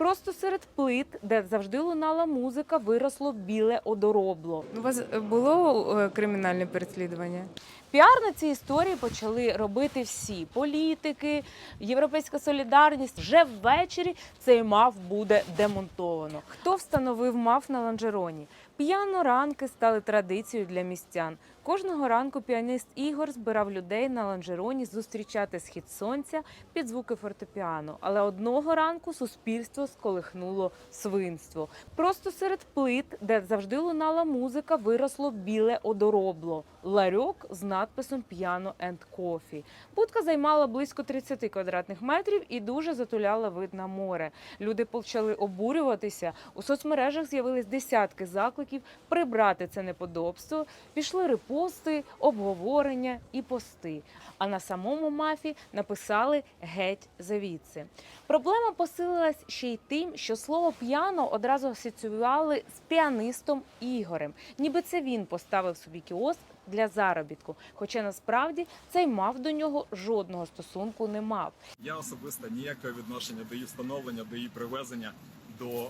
Просто серед плит, де завжди лунала музика, виросло біле одоробло. У вас було е, кримінальне переслідування? Піар на цій історії почали робити всі політики, європейська солідарність. Вже ввечері цей мав буде демонтовано. Хто встановив мав на ланжероні? П'яно ранки стали традицією для містян. Кожного ранку піаніст Ігор збирав людей на ланжероні зустрічати схід сонця під звуки фортепіано. Але одного ранку суспільство сколихнуло свинство. Просто серед плит, де завжди лунала музика, виросло біле одоробло. Ларьок з надписом Piano and Coffee. Будка займала близько 30 квадратних метрів і дуже затуляла вид на море. Люди почали обурюватися. У соцмережах з'явились десятки закликів прибрати це неподобство. Пішли репости, обговорення і пости. А на самому мафі написали геть завідси. Проблема посилилась ще й тим, що слово п'яно одразу асоціювали з піанистом Ігорем, ніби це він поставив собі кіоск для заробітку. Хоча насправді цей мав до нього жодного стосунку не мав. Я особисто ніякого відношення до її встановлення, до її привезення, до е,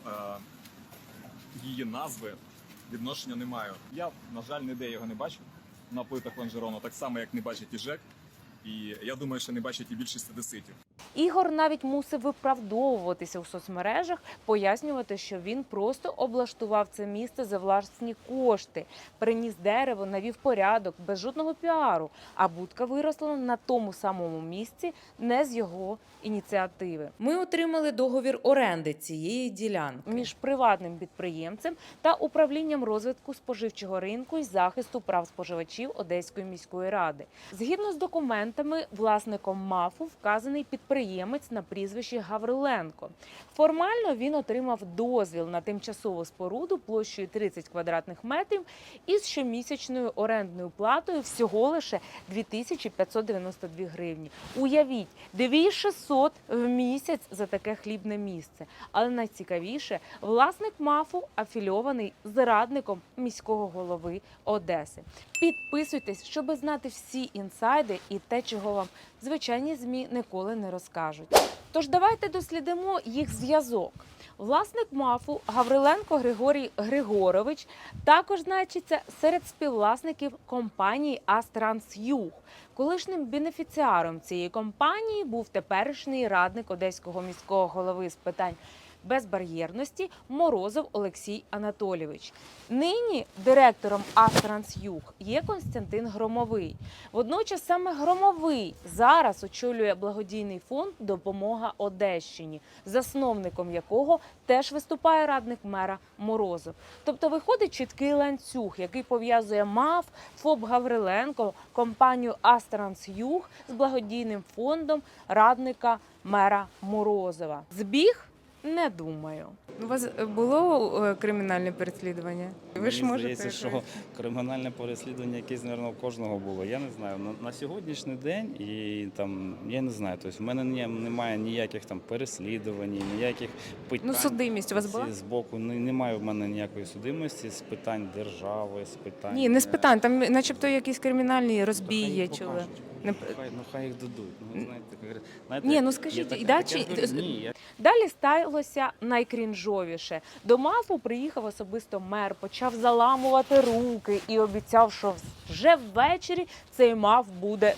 її назви відношення не маю. Я, на жаль, ніде його не бачив на плитах лонжерону, так само, як не бачить і ЖЕК. І я думаю, що не бачить і більшість одеситів. Ігор навіть мусив виправдовуватися у соцмережах, пояснювати, що він просто облаштував це місце за власні кошти, приніс дерево, навів порядок без жодного піару. А будка виросла на тому самому місці, не з його ініціативи. Ми отримали договір оренди цієї ділянки між приватним підприємцем та управлінням розвитку споживчого ринку і захисту прав споживачів Одеської міської ради. Згідно з документами, власником МАФу вказаний підприємець на прізвище Гавриленко. Формально він отримав дозвіл на тимчасову споруду площею 30 квадратних метрів із щомісячною орендною платою всього лише 2592 гривні. Уявіть, 2600 в місяць за таке хлібне місце. Але найцікавіше, власник МАФу афільований з радником міського голови Одеси. Підписуйтесь, щоб знати всі інсайди і те, чого вам звичайні змі ніколи не розкажуть. Тож давайте дослідимо їх зв'язок. Власник МАФу Гавриленко Григорій Григорович також значиться серед співвласників компанії Астрансюг. Колишнім бенефіціаром цієї компанії був теперішній радник одеського міського голови з питань безбар'єрності Морозов Олексій Анатолійович. Нині директором Астрансюг є Константин Громовий. Водночас саме Громовий зараз очолює благодійний фонд Допомога Одещині, засновником якого теж виступає радник мера Морозов. Тобто виходить чіткий ланцюг, який пов'язує МАФ, ФОП Гавриленко, компанію Астрансюг з благодійним фондом радника мера Морозова. Збіг? Не думаю. У вас було е, кримінальне переслідування? Ви Мені ж можете здається, що кримінальне переслідування якесь, мабуть, у кожного було. Я не знаю. На, на сьогоднішній день і там я не знаю. Тобто в мене ні, немає ніяких там переслідувань, ніяких питань. Ну, судимість у вас була? з- боку. Не, немає в мене ніякої судимості з питань держави, з питань. Ні, не з е, питань. Там, начебто, якісь кримінальні розбій хай є, чули. Не- Ну, хай, ну хай їх дадуть. Ну, знаєте, як- знаєте, Ні, ну скажіть, і да, таке чи- Ні, я Далі сталося найкрінжовіше. До МАФу приїхав особисто мер, почав заламувати руки і обіцяв, що вже ввечері цей МАФ буде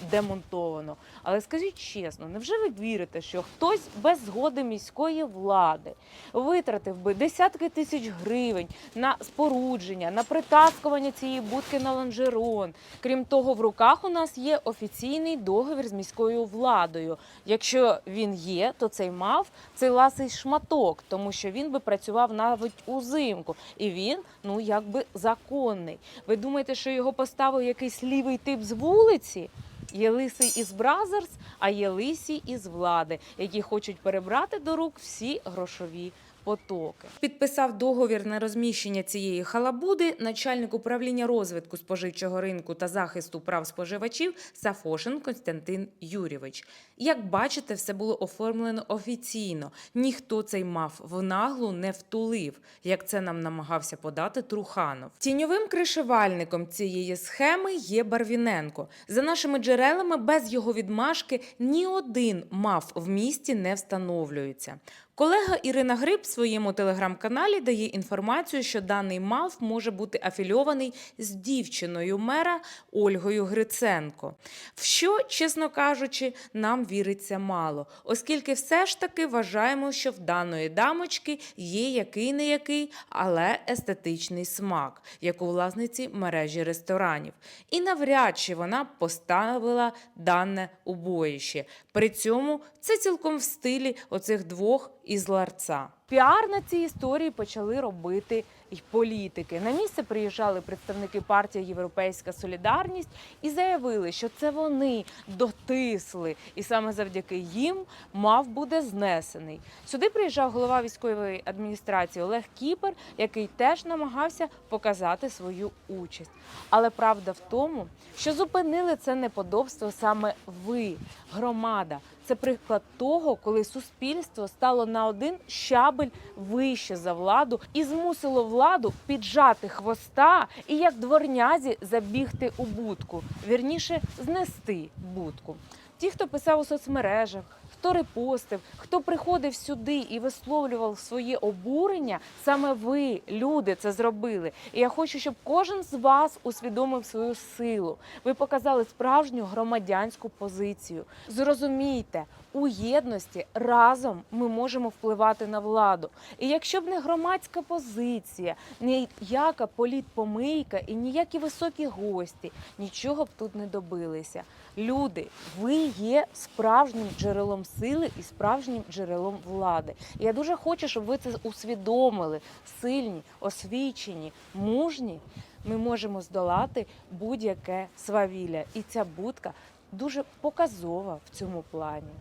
демонтовано. Але скажіть чесно, невже ви вірите, що хтось без згоди міської влади витратив би десятки тисяч гривень на спорудження, на притаскування цієї будки на лонжерон? Крім того, в руках у нас є офіційний договір з міською владою. Якщо він є, то цей мав цей ласий шматок, тому що він би працював навіть узимку, і він ну якби законний. Ви думаєте, що його поставив якийсь лівий тип з вулиці? Є лисий із Бразерс, а є лисі із влади, які хочуть перебрати до рук всі грошові потоки. Підписав договір на розміщення цієї халабуди начальник управління розвитку споживчого ринку та захисту прав споживачів Сафошин Константин Юрійович. Як бачите, все було оформлено офіційно. Ніхто цей мав в наглу не втулив, як це нам намагався подати Труханов. Тіньовим кришевальником цієї схеми є Барвіненко. За нашими джерелами, без його відмашки ні один мав в місті не встановлюється. Колега Ірина Гриб в своєму телеграм-каналі дає інформацію, що даний МАЛФ може бути афільований з дівчиною мера Ольгою Гриценко. В що, чесно кажучи, нам віриться мало, оскільки все ж таки вважаємо, що в даної дамочки є який не який, але естетичний смак, як у власниці мережі ресторанів. І навряд чи вона поставила дане убоїще. При цьому це цілком в стилі оцих двох із ларца. Піар на цій історії почали робити й політики. На місце приїжджали представники партії Європейська Солідарність і заявили, що це вони дотисли, і саме завдяки їм мав буде знесений. Сюди приїжджав голова військової адміністрації Олег Кіпер, який теж намагався показати свою участь. Але правда в тому, що зупинили це неподобство саме ви, громада. Це приклад того, коли суспільство стало на один щабель вище за владу і змусило владу піджати хвоста і як дворнязі забігти у будку, вірніше знести будку. Ті, хто писав у соцмережах, хто репостив, хто приходив сюди і висловлював своє обурення, саме ви, люди, це зробили. І я хочу, щоб кожен з вас усвідомив свою силу. Ви показали справжню громадянську позицію. Зрозумійте, у єдності разом ми можемо впливати на владу. І якщо б не громадська позиція, ніяка політпомийка і ніякі високі гості, нічого б тут не добилися. Люди, ви є справжнім джерелом сили і справжнім джерелом влади. Я дуже хочу, щоб ви це усвідомили. Сильні, освічені, мужні. Ми можемо здолати будь-яке свавілля. І ця будка дуже показова в цьому плані.